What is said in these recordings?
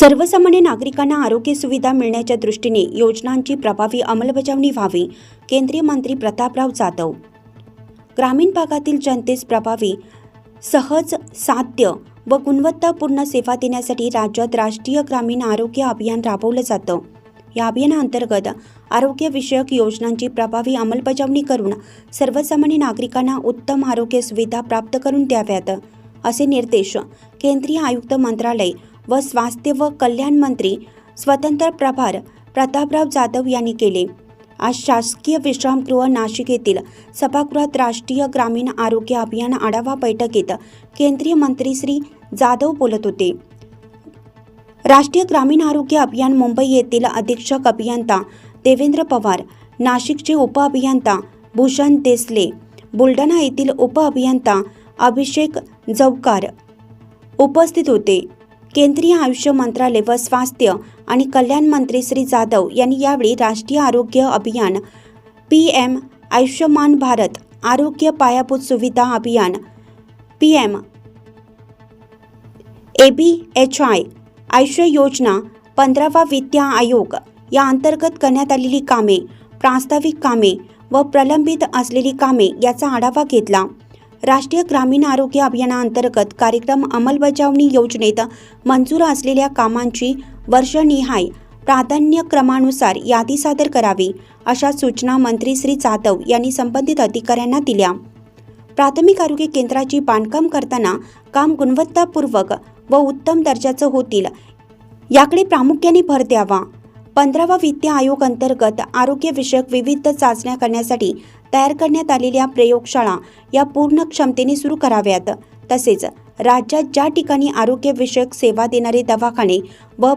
सर्वसामान्य नागरिकांना आरोग्य सुविधा मिळण्याच्या दृष्टीने योजनांची प्रभावी अंमलबजावणी व्हावी. केंद्रीय मंत्री प्रतापराव जाधव. ग्रामीण भागातील जनतेस प्रभावी सहज साध्य व गुणवत्तापूर्ण सेवा देण्यासाठी राज्यात राष्ट्रीय ग्रामीण आरोग्य अभियान राबवलं जातं. या अभियानाअंतर्गत आरोग्यविषयक योजनांची प्रभावी अंमलबजावणी करून सर्वसामान्य नागरिकांना उत्तम आरोग्य सुविधा प्राप्त करून द्याव्यात असे निर्देश केंद्रीय आयुक्त मंत्रालय व स्वास्थ्य व कल्याण मंत्री स्वतंत्र प्रभार प्रतापराव जाधव यांनी केले. आज शासकीय विश्रामगृह नाशिक येथील सभागृहात राष्ट्रीय ग्रामीण आरोग्य अभियान आढावा बैठकीत केंद्रीय मंत्री श्री जाधव बोलत होते. राष्ट्रीय ग्रामीण आरोग्य अभियान मुंबई येथील अधीक्षक अभियंता देवेंद्र पवार नाशिकचे उपअभियंता भूषण देसले बुलढाणा येथील उपअभियंता अभिषेक जवकार उपस्थित होते. केंद्रीय आयुष्य मंत्रालय व स्वास्थ्य आणि कल्याण मंत्री श्री जाधव यांनी यावेळी राष्ट्रीय आरोग्य अभियान पी एम आयुष्यमान भारत आरोग्य पायाभूत सुविधा अभियान P M A B H I आयुष्य योजना पंधरावा वित्त आयोग या अंतर्गत करण्यात आलेली कामे प्रास्ताविक कामे व प्रलंबित असलेली कामे याचा आढावा घेतला. राष्ट्रीय ग्रामीण आरोग्य अभियानाअंतर्गत कार्यक्रम अंमलबजावणी योजनेत मंजूर असलेल्या कामांची वर्षनिहाय प्राधान्यक्रमानुसार यादी सादर करावी अशा सूचना मंत्री श्री जाधव यांनी संबंधित अधिकाऱ्यांना दिल्या. प्राथमिक आरोग्य केंद्राची बांधकाम करताना काम गुणवत्तापूर्वक व उत्तम दर्जाचं होतील याकडे प्रामुख्याने भर द्यावा. पंधरावा वित्तीय आयोग अंतर्गत आरोग्यविषयक विविध चाचण्या करण्यासाठी तयार करण्यात आलेल्या प्रयोगशाळा या पूर्ण क्षमतेने सुरू कराव्यात. तसेच राज्यात ज्या ठिकाणी आरोग्यविषयक सेवा देणारे दवाखाने व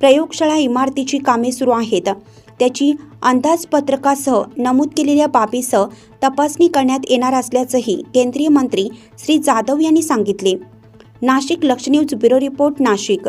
प्रयोगशाळा इमारतीची कामे सुरू आहेत त्याची अंदाजपत्रकासह नमूद केलेल्या बाबीसह तपासणी करण्यात येणार असल्याचंही केंद्रीय मंत्री श्री जाधव यांनी सांगितले. नाशिक लक्ष न्यूज ब्युरो रिपोर्ट नाशिक.